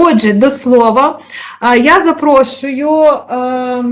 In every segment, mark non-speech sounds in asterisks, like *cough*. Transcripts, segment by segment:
Отже, до слова, я запрошую е,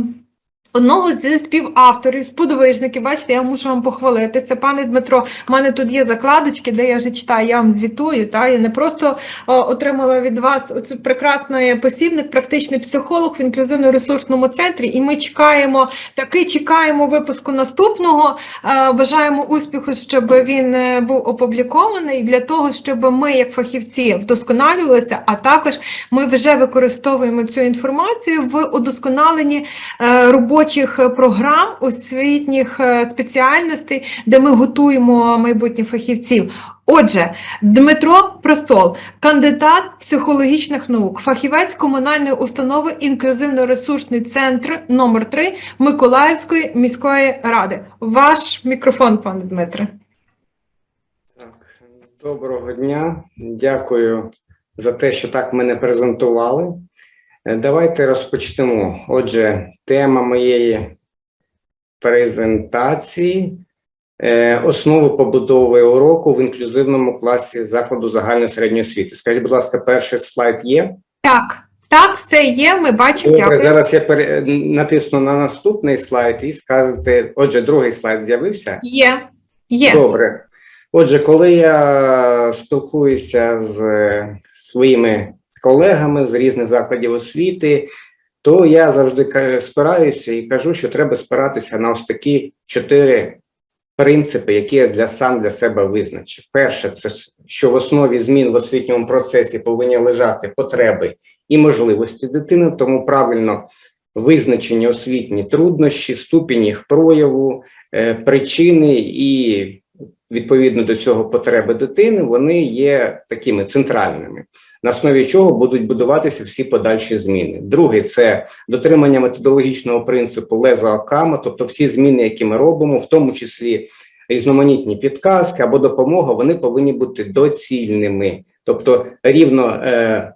одного зі співавторів, сподвижників. Бачите, я мушу вам похвалити. Це пане Дмитро. У мене тут є закладочки, де я вже читаю, я вам звітую. Та? Я не просто е, отримала від вас оцю прекрасний посібник, практичний психолог в інклюзивно-ресурсному центрі, і ми чекаємо, таки чекаємо випуску наступного. Е, Бажаємо успіху, щоб він е, був опублікований для того, щоб ми, як фахівці, вдосконалювалися, а також ми вже використовуємо цю інформацію в удосконаленні е, робочих програм освітніх е, спеціальностей, де ми готуємо майбутніх фахівців. Отже, Дмитро Простол, кандидат психологічних наук, фахівець комунальної установи інклюзивно-ресурсний центр номер 3 Миколаївської міської ради. Ваш мікрофон, пане Дмитре. Так, доброго дня. Дякую за те, що так мене презентували. Е, Давайте розпочнемо. Отже, тема моєї презентації е, основи побудови уроку в інклюзивному класі закладу загальної середньої освіти. Скажіть, будь ласка, перший слайд є? Так, так, все є. Ми бачимо. Добре, Дякую. зараз я пере... натисну на наступний слайд і скажете, отже, другий слайд з'явився. Є. Є. Добре. Отже, коли я спілкуюся з е, своїми колегами з різних закладів освіти, то я завжди спираюся і кажу, що треба спиратися на ось такі чотири принципи, які я для сам для себе визначив. Перше, це що в основі змін в освітньому процесі повинні лежати потреби і можливості дитини, тому правильно визначені освітні труднощі, ступінь їх прояву, е, причини і відповідно до цього потреби дитини, вони є такими центральними, на основі чого будуть будуватися всі подальші зміни. Другий це дотримання методологічного принципу леза окама, тобто всі зміни, які ми робимо, в тому числі різноманітні підказки або допомога, вони повинні бути доцільними, тобто рівно. Е,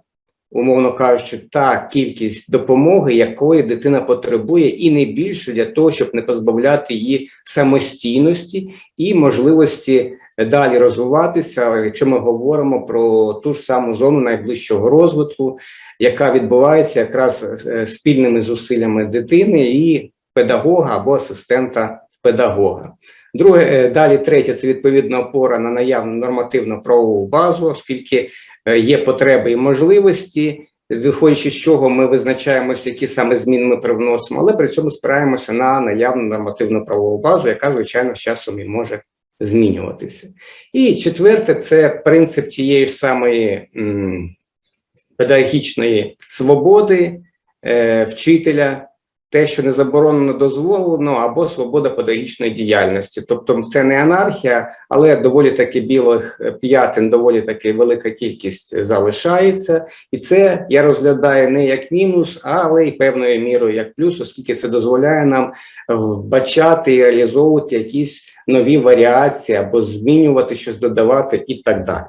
Умовно кажучи, та кількість допомоги, якої дитина потребує, і не більше для того, щоб не позбавляти її самостійності і можливості далі розвиватися, якщо ми говоримо про ту ж саму зону найближчого розвитку, яка відбувається якраз е, спільними зусиллями дитини і педагога або асистента педагога. Друге, е, далі третє це відповідна опора на наявну нормативну правову базу, оскільки е, є потреби і можливості. Виходячи з чого ми визначаємося, які саме зміни ми привносимо, але при цьому спираємося на наявну нормативну правову базу, яка звичайно з часом і може змінюватися. І четверте, це принцип тієї ж самої педагогічної свободи е, вчителя, те, що не заборонено, дозволено, або свобода педагогічної діяльності. Тобто, це не анархія, але доволі таки білих п'ятин, доволі таки велика кількість залишається, і це я розглядаю не як мінус, але й певною мірою як плюс, оскільки це дозволяє нам вбачати і реалізовувати якісь нові варіації або змінювати щось, додавати і так далі.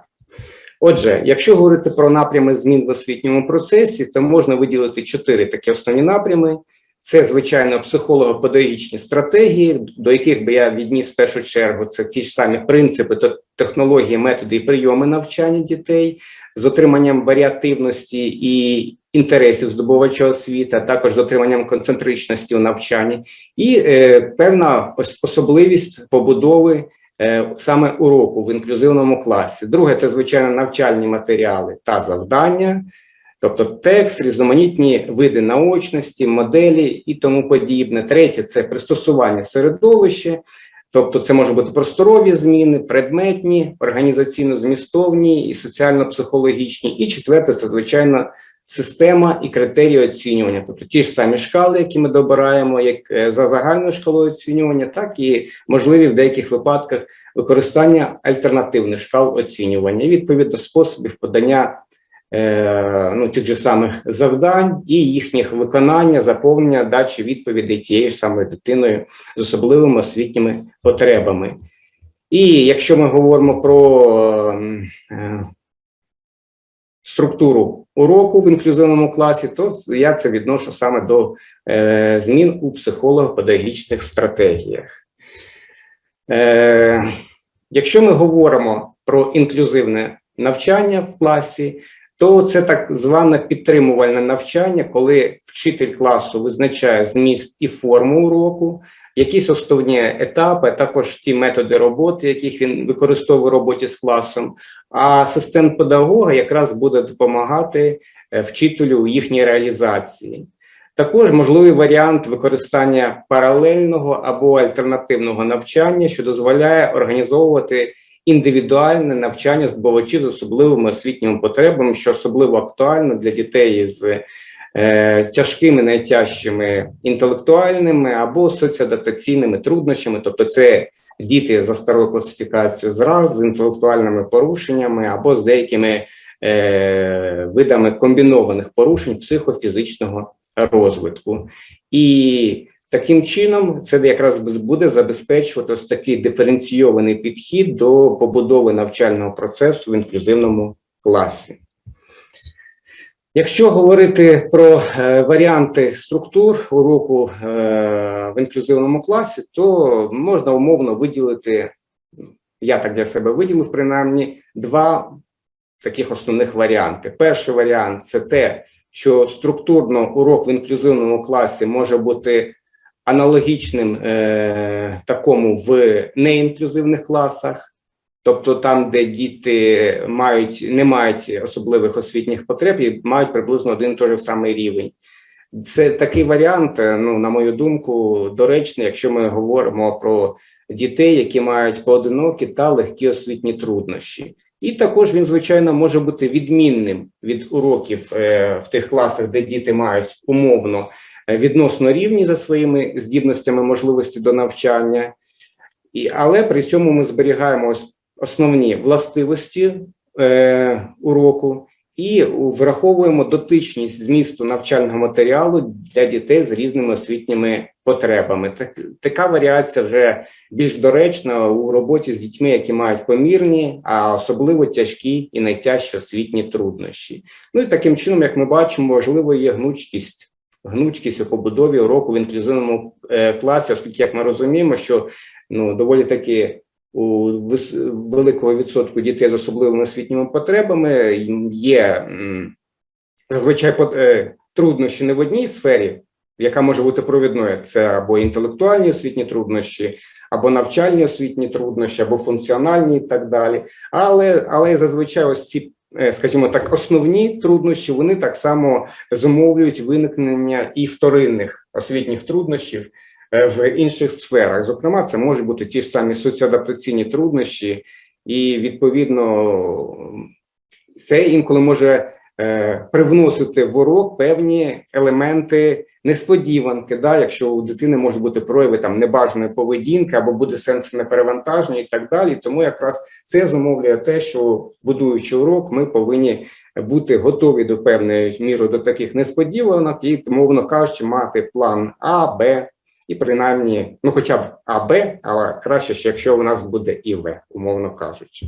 Отже, якщо говорити про напрями змін в освітньому процесі, то можна виділити чотири такі основні напрями. Це, звичайно, психолого-педагогічні стратегії, до яких би я відніс в першу чергу, це ті ж самі принципи, технології, методи і прийоми навчання дітей з отриманням варіативності і інтересів здобувача освіти, а також з отриманням концентричності у навчанні, і е, певна особливість побудови е, саме уроку в інклюзивному класі. Друге, це звичайно навчальні матеріали та завдання. Тобто текст, різноманітні види наочності, моделі і тому подібне. Третє це пристосування середовища, тобто це можуть бути просторові зміни, предметні, організаційно-змістовні і соціально-психологічні. І четверте, це звичайно система і критерії оцінювання, тобто ті ж самі шкали, які ми добираємо, як е, за загальною шкалою оцінювання, так і можливі в деяких випадках використання альтернативних шкал оцінювання і відповідно способів подання ну, тих же самих завдань і їхніх виконання, заповнення, дачі відповідей тією ж самою дитиною з особливими освітніми потребами. І якщо ми говоримо про ем, е, структуру уроку в інклюзивному класі, то я це відношу саме до е, змін у психолого-педагогічних стратегіях. Е, якщо ми говоримо про інклюзивне навчання в класі, то це так зване підтримувальне навчання, коли вчитель класу визначає зміст і форму уроку, якісь основні етапи, також ті методи роботи, яких він використовує в роботі з класом. А асистент педагога якраз буде допомагати е, вчителю у їхній реалізації. Також можливий варіант використання паралельного або альтернативного навчання, що дозволяє організовувати індивідуальне навчання здобувачів з особливими освітніми потребами, що особливо актуально для дітей з е, тяжкими, найтяжчими інтелектуальними або соціоадаптаційними труднощами, тобто це діти за старою класифікацією зраз з інтелектуальними порушеннями або з деякими е, видами комбінованих порушень психофізичного розвитку. І таким чином це якраз буде забезпечувати ось такий диференційований підхід до побудови навчального процесу в інклюзивному класі. Якщо говорити про е, варіанти структур уроку е, в інклюзивному класі, то можна умовно виділити, я так для себе виділив принаймні, два таких основних варіанти. Перший варіант це те, що структурно урок в інклюзивному класі може бути аналогічним е, такому в неінклюзивних класах. Тобто там, де діти мають не мають особливих освітніх потреб і мають приблизно один і той же самий рівень. Це такий варіант, е, ну на мою думку, доречний, якщо ми говоримо про дітей, які мають поодинокі та легкі освітні труднощі. І також він, звичайно, може бути відмінним від уроків е, в тих класах, де діти мають умовно відносно рівні за своїми здібностями, можливості до навчання, і, але при цьому ми зберігаємо основні властивості е, уроку і враховуємо дотичність змісту навчального матеріалу для дітей з різними освітніми потребами. Так, така варіація вже більш доречна у роботі з дітьми, які мають помірні, а особливо тяжкі і найтяжчі освітні труднощі. Ну і таким чином, як ми бачимо, можливо, є гнучкість. Гнучкість у побудові уроку в інклюзивному е, класі, оскільки як ми розуміємо, що ну доволі таки у великого відсотку дітей з особливими освітніми потребами є зазвичай е, труднощі не в одній сфері, яка може бути провідною. Це або інтелектуальні освітні труднощі, або навчальні освітні труднощі, або функціональні і так далі. Але, але зазвичай ось ці, скажімо так, основні труднощі вони так само зумовлюють виникнення і вторинних освітніх труднощів е, в інших сферах. Зокрема, це можуть бути ті ж самі соціоадаптаційні труднощі, і відповідно це інколи може е, привносити в урок певні елементи несподіванки, да, якщо у дитини можуть бути прояви там небажаної поведінки або буде сенсорне перевантаження і так далі. Тому якраз це зумовлює те, що будуючи урок, ми повинні бути готові до певної міри до таких несподіванок і, мовно кажучи, мати план А, Б. І принаймні, ну хоча б А, Б, але краще, ще, якщо у нас буде і В, умовно кажучи.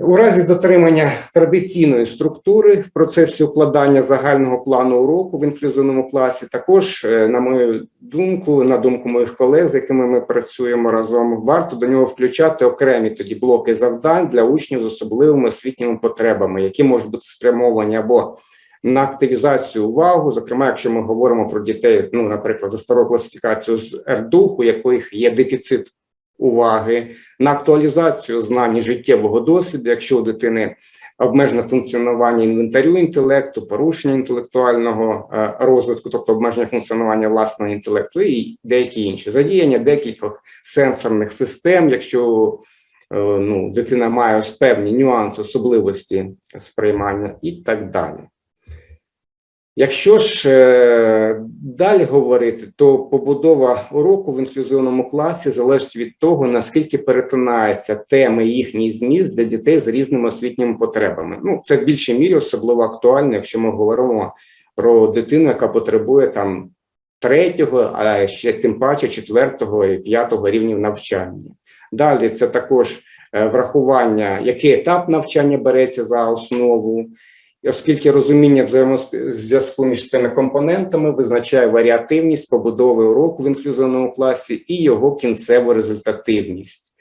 У разі дотримання традиційної структури в процесі укладання загального плану уроку в інклюзивному класі, також, е, на мою думку, на думку моїх колег, з якими ми працюємо разом, варто до нього включати окремі тоді блоки завдань для учнів з особливими освітніми потребами, які можуть бути спрямовані або на активізацію увагу, зокрема, якщо ми говоримо про дітей, ну, наприклад, за старою класифікацією з РДУХ, у яких є дефіцит уваги, на актуалізацію знань життєвого досвіду, якщо у дитини обмежене функціонування інвентарю інтелекту, порушення інтелектуального е, розвитку, тобто обмеження функціонування власного інтелекту, і деякі інші задіяння декількох сенсорних систем, якщо е, ну, дитина має ось певні нюанси, особливості сприймання і так далі. Якщо ж е, далі говорити, то побудова уроку в інклюзивному класі залежить від того, наскільки перетинаються теми їхній зміст для дітей з різними освітніми потребами. Ну, це в більшій мірі особливо актуально, якщо ми говоримо про дитину, яка потребує там третього, а ще тим паче четвертого і п'ятого рівнів навчання. Далі це також е, врахування, який етап навчання береться за основу. Оскільки розуміння взаємозв'язку між цими компонентами визначає варіативність побудови уроку в інклюзивному класі і його кінцеву результативність.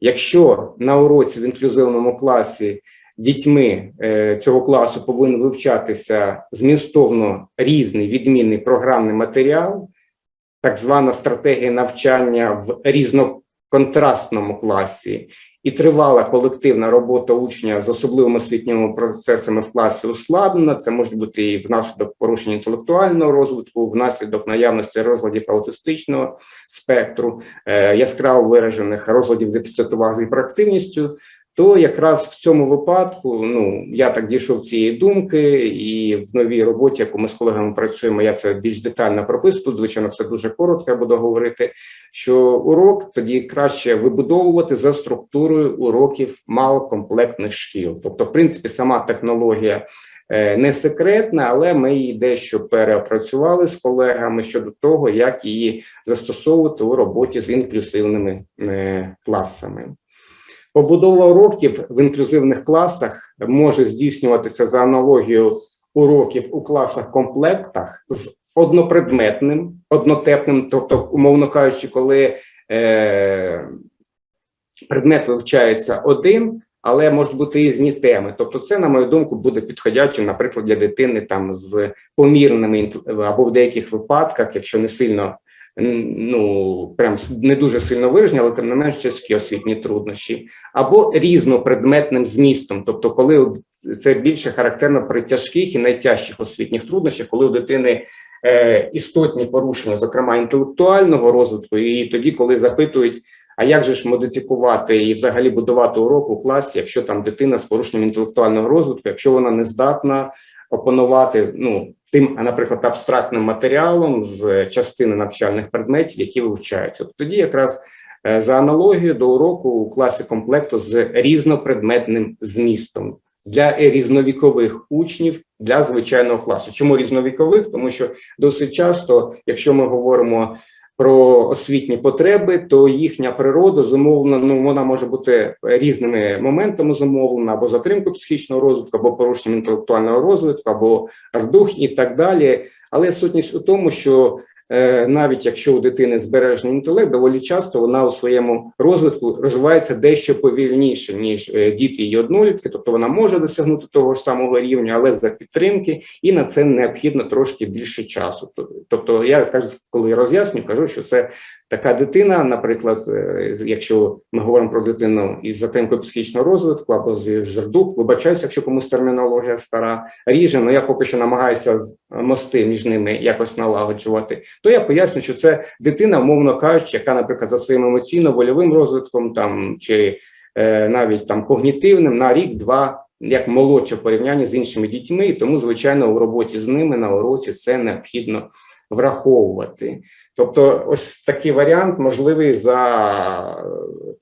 Якщо на уроці в інклюзивному класі дітьми е, цього класу повинен вивчатися змістовно різний відмінний програмний матеріал, так звана стратегія навчання в різноконтрастному класі, і тривала колективна робота учня з особливими освітніми процесами в класі ускладнена. Це може бути і внаслідок порушення інтелектуального розвитку, внаслідок наявності розладів аутистичного спектру, е, яскраво виражених розладів дефіциту уваги з гіперактивністю. То якраз в цьому випадку, ну я так дійшов цієї думки, і в новій роботі, яку ми з колегами працюємо, я це більш детально прописую. Тут, звичайно, все дуже коротко. Я буду говорити, що урок тоді краще вибудовувати за структурою уроків малокомплектних шкіл. Тобто, в принципі, сама технологія е, не секретна, але ми її дещо переопрацювали з колегами щодо того, як її застосовувати у роботі з інклюзивними е, класами. Побудова уроків в інклюзивних класах може здійснюватися за аналогією уроків у класах-комплектах з однопредметним, однотепним, тобто, умовно кажучи, коли е, предмет вивчається один, але можуть бути різні теми. Тобто, це, на мою думку, буде підходячим, наприклад, для дитини там з помірними або в деяких випадках, якщо не сильно ну прям не дуже сильно виражені, але тим не менш тяжкі освітні труднощі, або різнопредметним змістом, тобто, коли це більше характерно при тяжких і найтяжчих освітніх труднощах, коли у дитини е, істотні порушення, зокрема інтелектуального розвитку, і тоді, коли запитують, а як же ж модифікувати і взагалі будувати урок у класі, якщо там дитина з порушенням інтелектуального розвитку, якщо вона не здатна опанувати ну тим, а, наприклад, абстрактним матеріалом з частини навчальних предметів, які вивчаються, От тоді якраз е, за аналогією до уроку у класі комплекту з різнопредметним змістом для різновікових учнів для звичайного класу. Чому різновікових? Тому що досить часто, якщо ми говоримо про освітні потреби, то їхня природа зумовлена, ну вона може бути різними моментами зумовлена або затримкою психічного розвитку, або порушенням інтелектуального розвитку, або рдух і так далі. Але сутність у тому, що навіть якщо у дитини збережений інтелект, доволі часто вона у своєму розвитку розвивається дещо повільніше, ніж е, діти і однолітки, тобто вона може досягнути того ж самого рівня, але за підтримки, і на це необхідно трошки більше часу. Тобто, я кажу, коли я роз'яснюю, кажу, що це така дитина, наприклад, е, якщо ми говоримо про дитину із затримкою психічного розвитку або з з РДУК, вибачаюся, якщо комусь термінологія стара ріже, але я поки що намагаюся мости між ними якось налагоджувати. То я поясню, що це дитина, умовно кажучи, яка, наприклад, за своїм емоційно-вольовим розвитком там чи е, навіть там когнітивним на рік-два. Як молодше в порівнянні з іншими дітьми, і тому, звичайно, у роботі з ними на уроці це необхідно враховувати. Тобто, ось такий варіант можливий за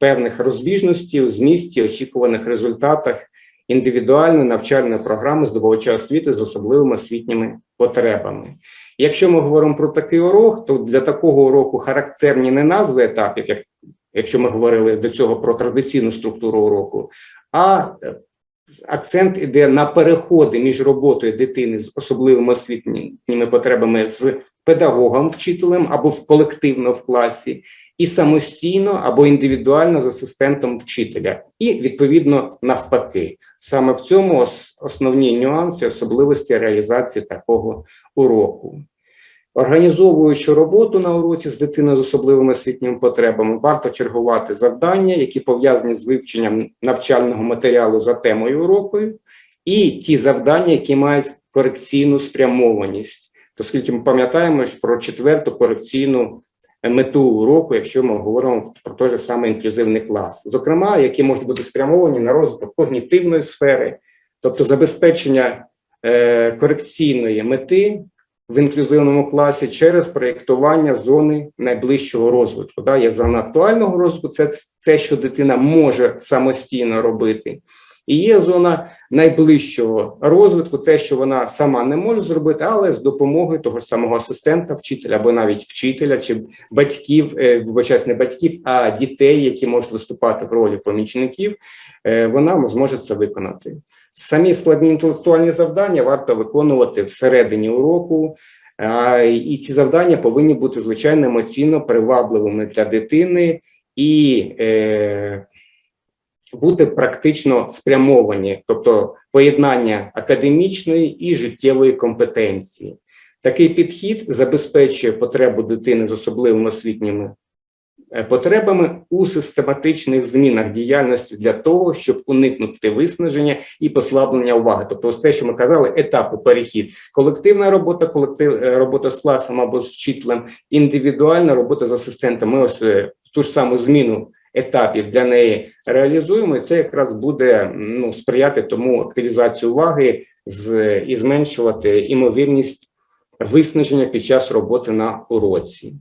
певних розбіжностей змісті, очікуваних результатах індивідуальної навчальної програми здобувача освіти з особливими освітніми потребами. Якщо ми говоримо про такий урок, то для такого уроку характерні не назви етапів, як якщо ми говорили до цього про традиційну структуру уроку, а е, акцент іде на переходи між роботою дитини з особливими освітніми потребами з педагогом, вчителем або в колективно в класі, і самостійно або індивідуально з асистентом вчителя, і відповідно навпаки. Саме в цьому основні нюанси, особливості реалізації такого уроку. Організовуючи роботу на уроці з дитиною з особливими освітніми потребами, варто чергувати завдання, які пов'язані з вивченням навчального матеріалу за темою уроку, і ті завдання, які мають корекційну спрямованість, оскільки ми пам'ятаємо про четверту корекційну мету уроку, якщо ми говоримо про той же самий інклюзивний клас, зокрема, які можуть бути спрямовані на розвиток когнітивної сфери, тобто забезпечення е, корекційної мети в інклюзивному класі через проєктування зони найближчого розвитку. Да, є зона актуального розвитку, це те, що дитина може самостійно робити. І є зона найближчого розвитку, те, що вона сама не може зробити, але з допомогою того ж самого асистента, вчителя або навіть вчителя чи батьків, е, вибачаюсь, не батьків, а дітей, які можуть виступати в ролі помічників, е, вона зможе це виконати. Самі складні інтелектуальні завдання варто виконувати всередині уроку. І ці завдання повинні бути звичайно емоційно привабливими для дитини і е, бути практично спрямовані, тобто поєднання академічної і життєвої компетенції. Такий підхід забезпечує потребу дитини з особливими освітніми е, потребами у систематичних змінах діяльності для того, щоб уникнути виснаження і послаблення уваги. Тобто, ось те, що ми казали, етапи перехід, колективна робота, колектив е, робота з класом або з вчителем, індивідуальна робота з асистентом. Ми ось е, ту ж саму зміну етапів для неї реалізуємо, і це якраз буде ну, сприяти тому активізацію уваги з, і зменшувати імовірність виснаження під час роботи на уроці.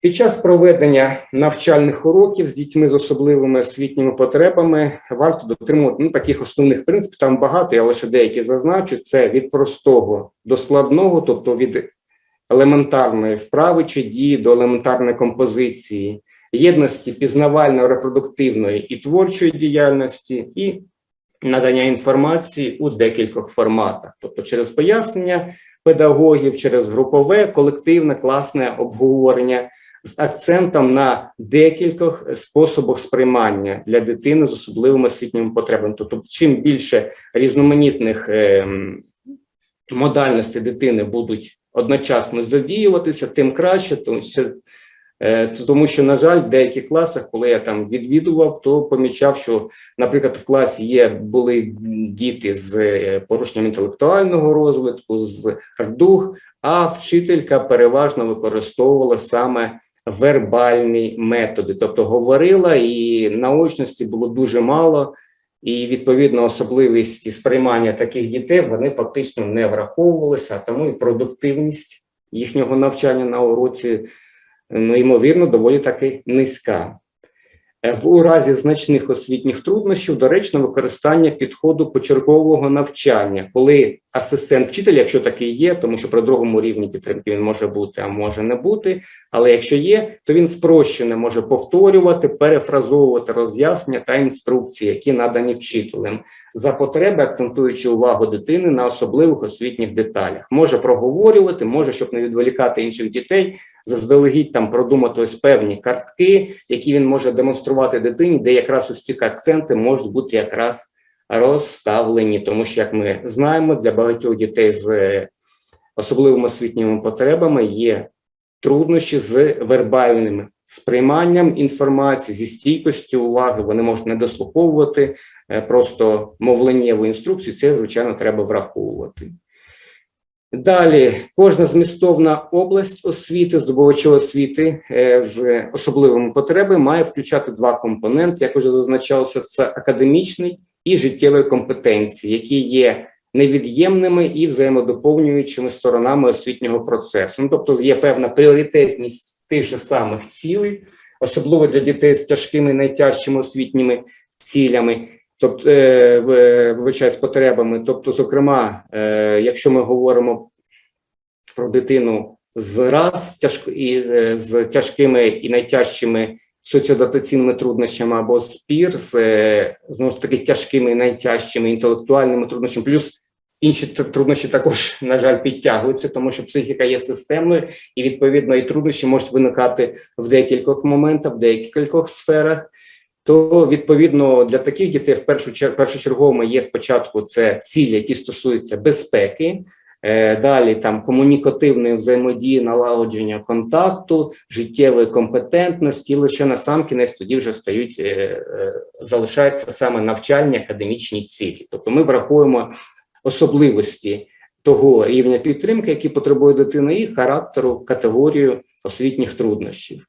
Під час проведення навчальних уроків з дітьми з особливими освітніми потребами варто дотримувати ну, таких основних принципів. Там багато, я лише деякі зазначу. Це від простого до складного, тобто від елементарної вправи чи дії до елементарної композиції, єдності пізнавально-репродуктивної і творчої діяльності, і надання інформації у декількох форматах, тобто через пояснення педагогів, через групове, колективне, класне обговорення з акцентом на декількох способах сприймання для дитини з особливими освітніми потребами. Тобто, чим більше різноманітних ем, модальностей дитини будуть одночасно задіюватися, тим краще, тому що, тому що, на жаль, в деяких класах, коли я там відвідував, то помічав, що, наприклад, в класі є були діти з е, порушенням інтелектуального розвитку, з РДУГ, а вчителька переважно використовувала саме вербальні методи, тобто говорила, і наочності було дуже мало. І відповідно особливості сприймання таких дітей вони фактично не враховувалися, тому і продуктивність їхнього навчання на уроці, ну ймовірно, доволі таки низька. Е, у разі значних освітніх труднощів доречно використання підходу почергового навчання, коли асистент вчителя, якщо такий є, тому що при другому рівні підтримки він може бути, а може не бути. Але якщо є, то він спрощено може повторювати, перефразовувати роз'яснення та інструкції, які надані вчителем, за потреби акцентуючи увагу дитини на особливих освітніх деталях. Може проговорювати, може, щоб не відволікати інших дітей, заздалегідь там продумати ось певні картки, які він може демонструвати дитині, де якраз ось ці акценти можуть бути якраз розставлені, тому що, як ми знаємо, для багатьох дітей з е, особливими освітніми потребами є труднощі з вербальним сприйманням інформації, зі стійкостю уваги. Вони можуть не дослуховувати е, просто мовленнєву інструкцію. Це звичайно треба враховувати. Далі кожна змістовна область освіти, здобувача освіти е, з особливими потребами має включати два компоненти. Як вже зазначалося, це академічний і життєві компетенції, які є невід'ємними і взаємодоповнюючими сторонами освітнього процесу. Ну, тобто є певна пріоритетність тих же самих цілей, особливо для дітей з тяжкими найтяжчими освітніми цілями. Тобто, е, вибачаю, з потребами. Тобто, зокрема, е, якщо ми говоримо про дитину з раз тяжк, і, е, з тяжкими і найтяжчими соціоадаптаційними труднощами або спір з е, знову ж таки тяжкими найтяжчими інтелектуальними труднощами, плюс інші труднощі також, *laughs* на жаль, підтягуються, тому що психіка є системною, і відповідно і труднощі можуть виникати в декількох моментах, в декількох сферах. То відповідно для таких дітей в першу чер- першочергово є спочатку це цілі, які стосуються безпеки. Е, Далі там комунікативної взаємодії, налагодження контакту, життєвої компетентності, лише на сам кінець тоді вже стають е, е, залишаються саме навчальні академічні цілі. Тобто ми враховуємо особливості того рівня підтримки, який потребує дитина, і характеру, категорію освітніх труднощів.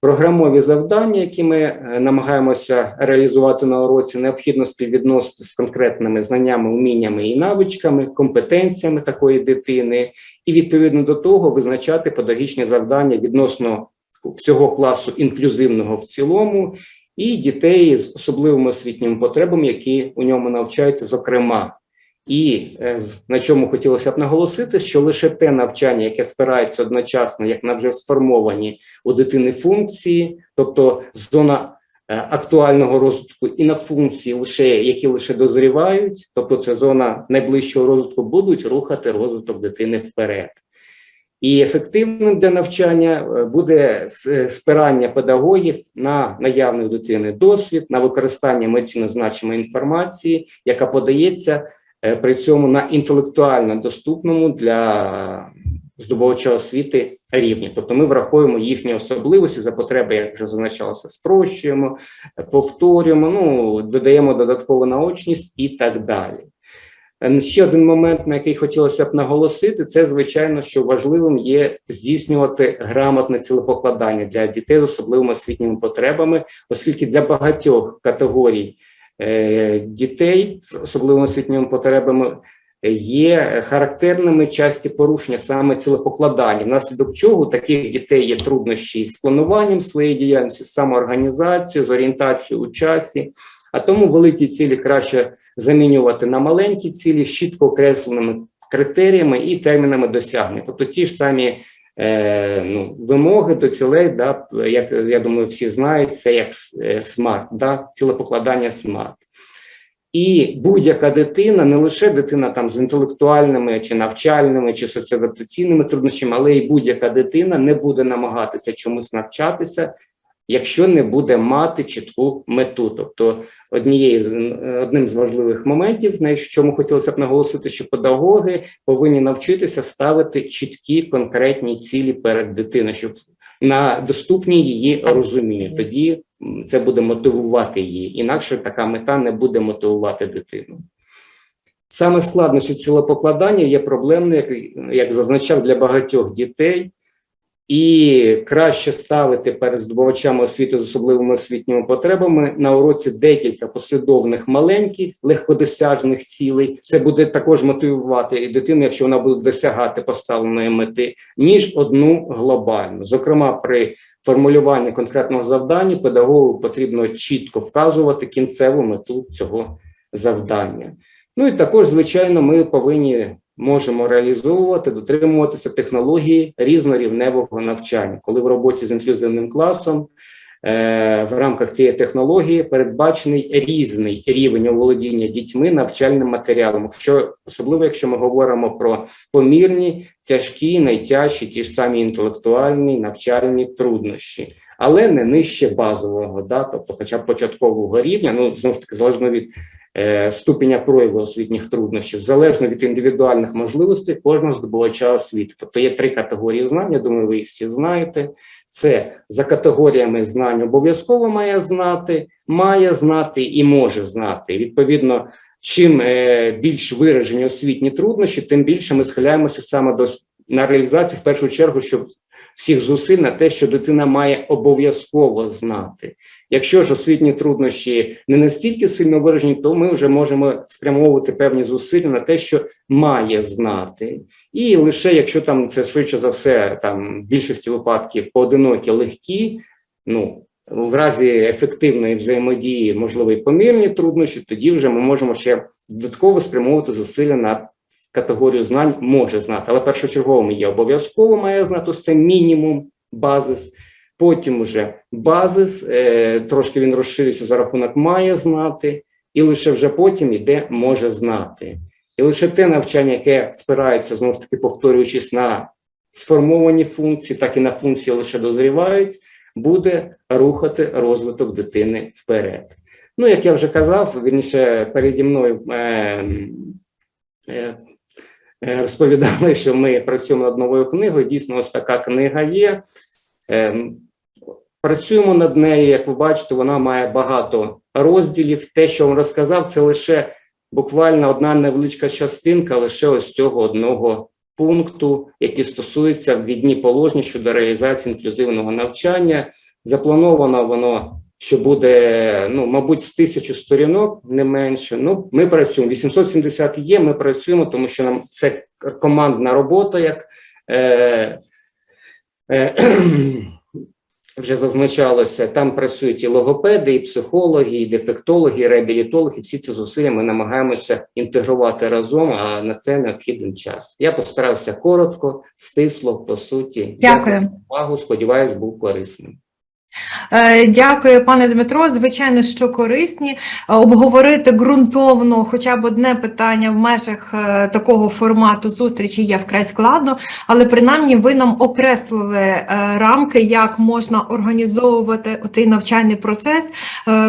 Програмові завдання, які ми е, намагаємося реалізувати на уроці, необхідно співвідносити з конкретними знаннями, уміннями і навичками, компетенціями такої дитини, і відповідно до того визначати педагогічні завдання відносно всього класу інклюзивного в цілому, і дітей з особливими освітніми потребами, які у ньому навчаються, зокрема. І е, на чому хотілося б наголосити, що лише те навчання, яке спирається одночасно, як на вже сформовані у дитини функції, тобто зона е, актуального розвитку і на функції, лише які лише дозрівають, тобто це зона найближчого розвитку, будуть рухати розвиток дитини вперед. І ефективним для навчання е, буде спирання педагогів на наявний дитини досвід, на використання емоційно значимої інформації, яка подається при цьому на інтелектуально доступному для здобувача освіти рівні. Тобто ми враховуємо їхні особливості за потреби, як вже зазначалося, спрощуємо, е, повторюємо, ну додаємо додаткову наочність і так далі. Е, Ще один момент, на який хотілося б наголосити, це звичайно, що важливим є здійснювати грамотне цілепокладання для дітей з особливими освітніми потребами, оскільки для багатьох категорій е, дітей з особливими освітніми потребами є характерними часті порушення саме цілепокладання, внаслідок чого у таких дітей є труднощі з плануванням своєї діяльності, з самоорганізацією, з орієнтацією у часі. А тому великі цілі краще замінювати на маленькі цілі з чітко окресленими критеріями і термінами досягнення. Тобто ті ж самі е, ну, вимоги до цілей, да, як я думаю, всі знають, це як е, смарт, да, цілепокладання смарт. І будь-яка дитина, не лише дитина там з інтелектуальними чи навчальними, чи соціадаптаційними труднощами, але й будь-яка дитина не буде намагатися чомусь навчатися, якщо не буде мати чітку мету. Тобто, однією з одним з важливих моментів, на чому хотілося б наголосити, що педагоги повинні навчитися ставити чіткі конкретні цілі перед дитиною, щоб на доступні її розумінню. Тоді це буде мотивувати її. Інакше така мета не буде мотивувати дитину. Саме складніше цілопокладання є проблемним, як, як зазначав для багатьох дітей, і краще ставити перед здобувачами освіти з особливими освітніми потребами на уроці декілька послідовних маленьких легкодосяжних цілей. Це буде також мотивувати і дитину, якщо вона буде досягати поставленої мети, ніж одну глобальну. Зокрема, при формулюванні конкретного завдання педагогу потрібно чітко вказувати кінцеву мету цього завдання. Ну і також, звичайно, ми повинні можемо реалізовувати, дотримуватися технології різнорівневого навчання, коли в роботі з інклюзивним класом е, в рамках цієї технології передбачений різний рівень оволодіння дітьми навчальним матеріалом, якщо особливо якщо ми говоримо про помірні, тяжкі, найтяжчі, ті ж самі інтелектуальні навчальні труднощі, але не нижче базового, да, тобто, хоча б початкового рівня, ну знову ж таки залежно від ступеня прояву освітніх труднощів, залежно від індивідуальних можливостей кожного здобувача освіти. Тобто є три категорії знань, я думаю, ви їх всі знаєте. Це за категоріями знань обов'язково має знати, має знати і може знати. Відповідно, чим е, більш виражені освітні труднощі, тим більше ми схиляємося саме до на реалізацію в першу чергу, щоб всіх зусиль на те, що дитина має обов'язково знати. Якщо ж освітні труднощі не настільки сильно виражені, то ми вже можемо спрямовувати певні зусилля на те, що має знати, і лише якщо там це швидше за все, там в більшості випадків поодинокі легкі, ну в разі ефективної взаємодії, можливо, помірні труднощі, тоді вже ми можемо ще додатково спрямовувати зусилля на категорію знань може знати, але першочерговим є обов'язково має знати це мінімум базис. Потім уже базис, е, трошки він розширився за рахунок має знати, і лише вже потім йде може знати. І лише те навчання, яке спирається, знову ж таки повторюючись на сформовані функції, так і на функції лише дозрівають, буде рухати розвиток дитини вперед. Ну, як я вже казав, вірніше переді мною е, е, е, розповідали, що ми працюємо над новою книгою. Дійсно, ось така книга є. Е, Працюємо над нею, як ви бачите, вона має багато розділів. Те, що вам розказав, це лише буквально одна невеличка частинка лише ось цього одного пункту, який стосується відні положення щодо реалізації інклюзивного навчання. Заплановано воно, що буде, ну, мабуть, з тисячу сторінок, не менше. Ну, ми працюємо. 870 є, ми працюємо, тому що нам це командна робота, як е, е, *clears throat* вже зазначалося, там працюють і логопеди, і психологи, і дефектологи, і реабілітологи. Всі ці зусилля ми намагаємося інтегрувати разом, а на це необхідний час. Я постарався коротко, стисло, по суті. Дякую. за увагу. Сподіваюсь, був корисним. Е, Дякую, пане Дмитро. Звичайно, що корисні. Е, Обговорити ґрунтовно хоча б одне питання в межах е, такого формату зустрічі є вкрай складно, але принаймні ви нам окреслили рамки, як можна організовувати цей навчальний процес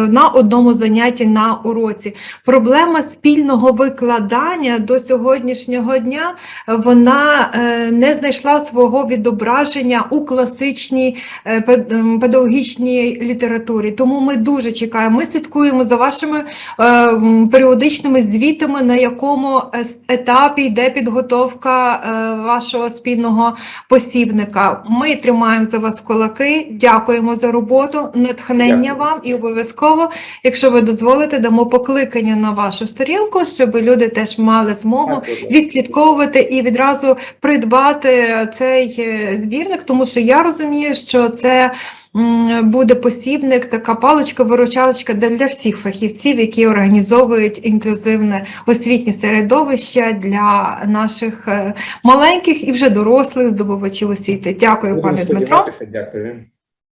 на одному занятті на уроці. Проблема спільного викладання до сьогоднішнього дня вона не знайшла свого відображення у класичній пед- ем, педагогічній літературі. Тому ми дуже чекаємо. Ми слідкуємо за вашими е, періодичними звітами, на якому етапі йде підготовка е, вашого спільного посібника. Ми тримаємо за вас кулаки. Дякуємо за роботу, натхнення Дякую. вам і обов'язково, якщо ви дозволите, дамо покликання на вашу сторінку, щоб люди теж мали змогу ласка. відслідковувати і відразу придбати цей е, збірник, тому що я розумію, що це буде посібник, така паличка-виручалочка для, всіх фахівців, які організовують інклюзивне освітнє середовище для наших е, маленьких і вже дорослих здобувачів освіти. Дякую, Будемо пане Дмитро. Дякую.